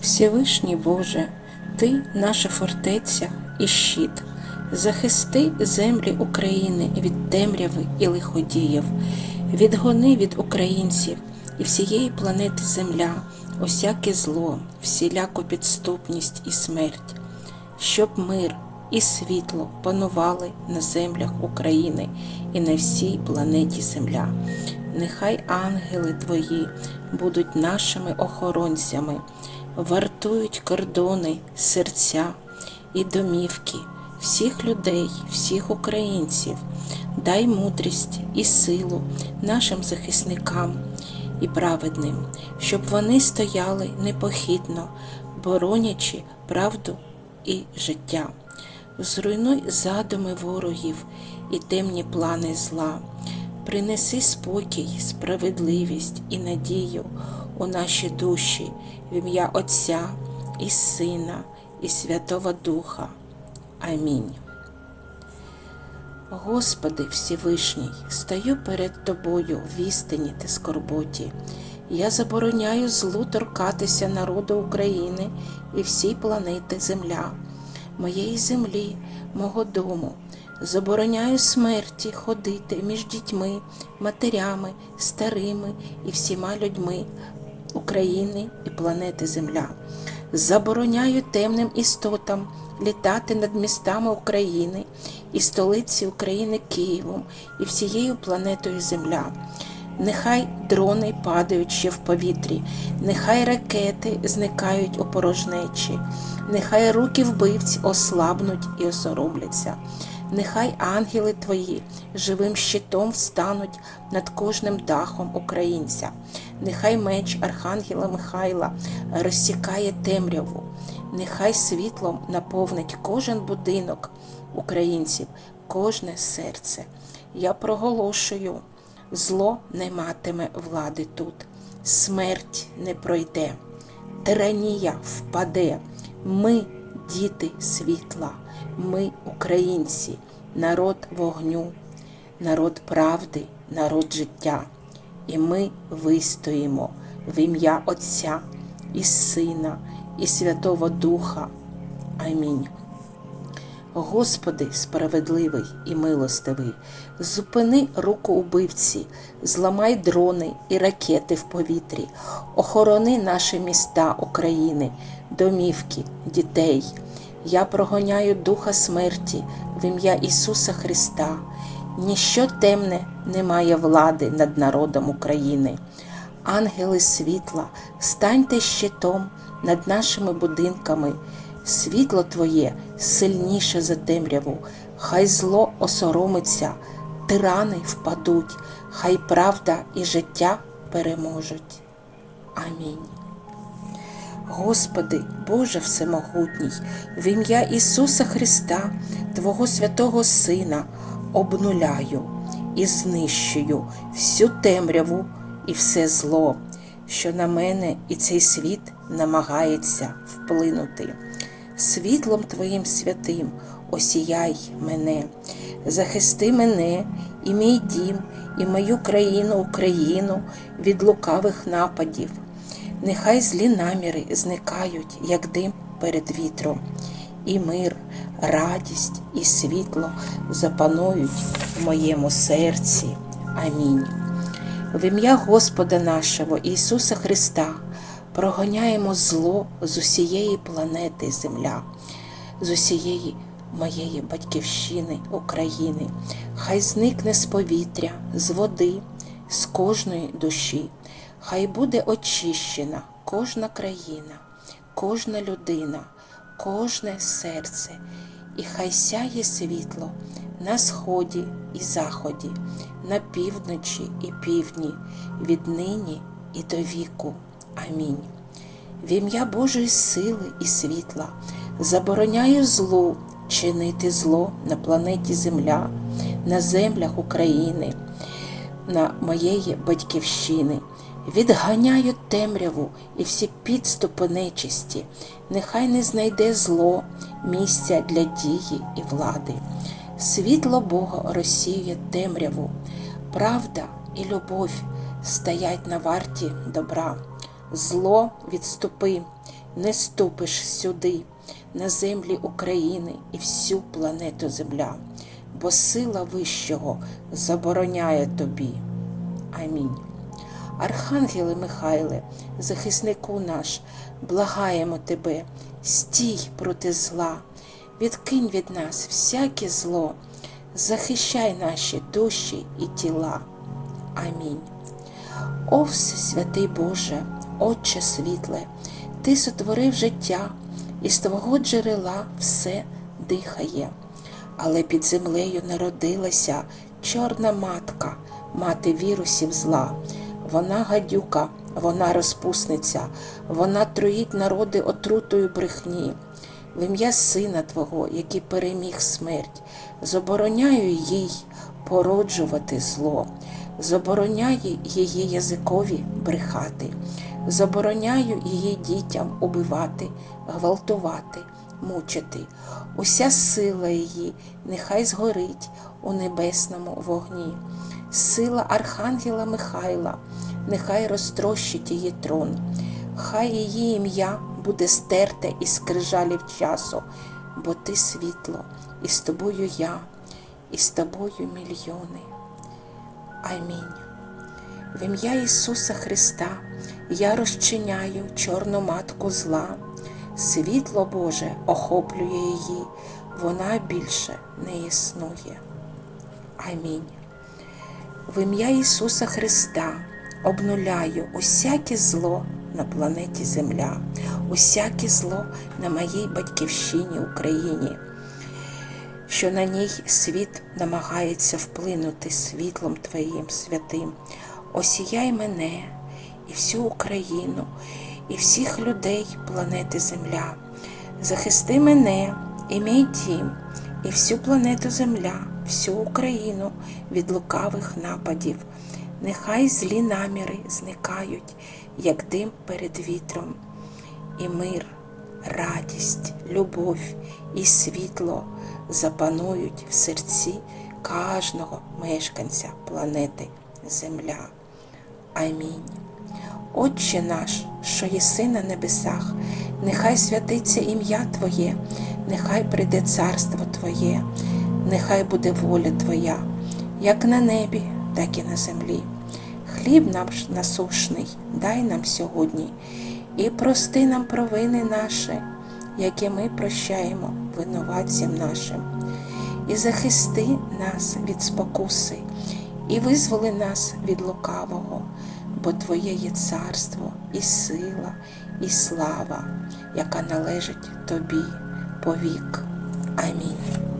Всевишній Боже, Ти наша фортеця і щит. Захисти землі України від темряви і лиходіїв, відгони від українців і всієї планети Земля, усяке зло, всіляку підступність і смерть, щоб мир і світло панували на землях України і на всій планеті Земля. Нехай ангели Твої будуть нашими охоронцями, вартують кордони, серця і домівки всіх людей, всіх українців. Дай мудрість і силу нашим захисникам і праведним, щоб вони стояли непохитно, боронячи правду і життя. Зруйнуй задуми ворогів і темні плани зла. Принеси спокій, справедливість і надію у наші душі в ім'я Отця і Сина, і Святого Духа. Амінь. Господи Всевишній, стою перед Тобою в істині та скорботі. Я забороняю злу торкатися народу України і всій планети Земля, моєї землі, мого дому. Забороняю смерті ходити між дітьми, матерями, старими і всіма людьми України і планети Земля. Забороняю темним істотам літати над містами України і столиці України Києвом і всією планетою Земля. Нехай дрони падають ще в повітрі, нехай ракети зникають у порожнечі, нехай руки вбивць ослабнуть і осоромляться. Нехай ангели твої живим щитом встануть над кожним дахом українця. Нехай меч Архангела Михайла розсікає темряву, нехай світлом наповнить кожен будинок українців, кожне серце. Я проголошую, зло не матиме влади тут, смерть не пройде, тиранія впаде. Ми діти світла, ми українці, народ вогню, народ правди, народ життя. І ми вистоїмо в ім'я Отця і Сина, і Святого Духа. Амінь. Господи, справедливий і милостивий, зупини руку убивці, зламай дрони і ракети в повітрі, охорони наші міста України, домівки, дітей. Я прогоняю духа смерті в ім'я Ісуса Христа. Ніщо темне не має влади над народом України. Ангели світла, станьте щитом над нашими будинками. Світло Твоє сильніше за темряву, хай зло осоромиться, тирани впадуть, хай правда і життя переможуть. Амінь. Господи, Боже Всемогутній, в ім'я Ісуса Христа, Твого святого Сина, обнуляю і знищую всю темряву і все зло, що на мене і цей світ намагається вплинути. Світлом Твоїм святим осіяй мене, захисти мене і мій дім, і мою країну Україну від лукавих нападів. Нехай злі наміри зникають, як дим перед вітром, і мир, радість і світло запанують в моєму серці. Амінь. В ім'я Господа нашого Ісуса Христа прогоняємо зло з усієї планети Земля, з усієї моєї батьківщини України. Хай зникне з повітря, з води, з кожної душі. Хай буде очищена кожна країна, кожна людина, кожне серце, і хай сяє світло на сході і заході, на півночі і півдні, віднині і до віку. Амінь. В ім'я Божої сили і світла забороняю злу чинити зло на планеті Земля, на землях України, на моєї батьківщини. Відганяю темряву і всі підступи нечисті, нехай не знайде зло місця для дії і влади. Світло Бога розсіює темряву, правда і любов стоять на варті добра. Зло відступи, не ступиш сюди, на землі України і всю планету Земля, бо сила вищого забороняє тобі. Амінь. Архангеле Михайле, захиснику наш, благаємо тебе, стій проти зла, відкинь від нас всяке зло, захищай наші душі і тіла. Амінь. О, Всесвятий Боже, Отче світле, Ти сотворив життя, і з Твого джерела все дихає. Але під землею народилася чорна матка, мати вірусів зла. Вона гадюка, вона розпусниця, вона труїть народи отрутою брехні. В ім'я Сина Твого, який переміг смерть, забороняю їй породжувати зло, забороняю її язикові брехати, забороняю її дітям убивати, гвалтувати, мучити. Уся сила її нехай згорить у небесному вогні. Сила Архангела Михайла, нехай розтрощить її трон, хай її ім'я буде стерте із скрижалів часу, бо ти світло, і з тобою я, і з тобою мільйони. Амінь. В ім'я Ісуса Христа я розчиняю чорну матку зла, світло Боже охоплює її, вона більше не існує. Амінь. В ім'я Ісуса Христа обнуляю усяке зло на планеті Земля, усяке зло на моїй батьківщині Україні, що на ній світ намагається вплинути світлом Твоїм святим. Осіяй мене і всю Україну, і всіх людей планети Земля. Захисти мене і мій дім, і всю планету Земля, всю Україну від лукавих нападів. Нехай злі наміри зникають, як дим перед вітром, і мир, радість, любов і світло запанують в серці кожного мешканця планети Земля. Амінь. Отче наш, що єси на небесах, нехай святиться ім'я Твоє, нехай прийде царство Твоє, нехай буде воля Твоя, як на небі, так і на землі. Хліб наш насушний дай нам сьогодні і прости нам провини наші, які ми прощаємо винуватцям нашим, і захисти нас від спокуси, і визволи нас від лукавого, бо Твоє є царство, і сила, і слава, яка належить Тобі повік. Амінь.